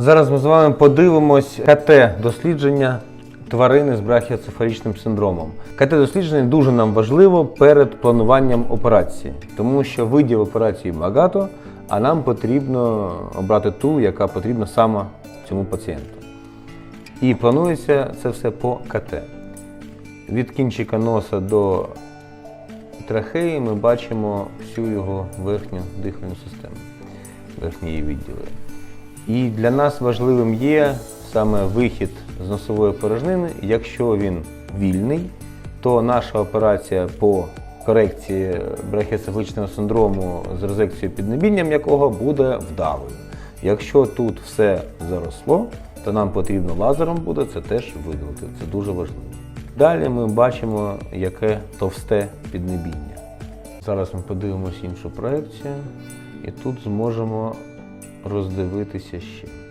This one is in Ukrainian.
Зараз ми з вами подивимось КТ-дослідження тварини з брахіоцефалічним синдромом. КТ-дослідження дуже нам важливо перед плануванням операції, тому що видів операції багато, а нам потрібно обрати ту, яка потрібна саме цьому пацієнту. І планується це все по КТ. Від кінчика носа до трахеї ми бачимо всю його верхню дихальну систему, верхні її відділи. І для нас важливим є саме вихід з носової порожнини. Якщо він вільний, то наша операція по корекції брахіоцефалічного синдрому з резекцією піднебіння м'якого буде вдалою. Якщо тут все заросло, то нам потрібно лазером буде це теж видалити. Це дуже важливо. Далі ми бачимо, яке товсте піднебіння. Зараз ми подивимося іншу проекцію і тут зможемо роздивитися ще.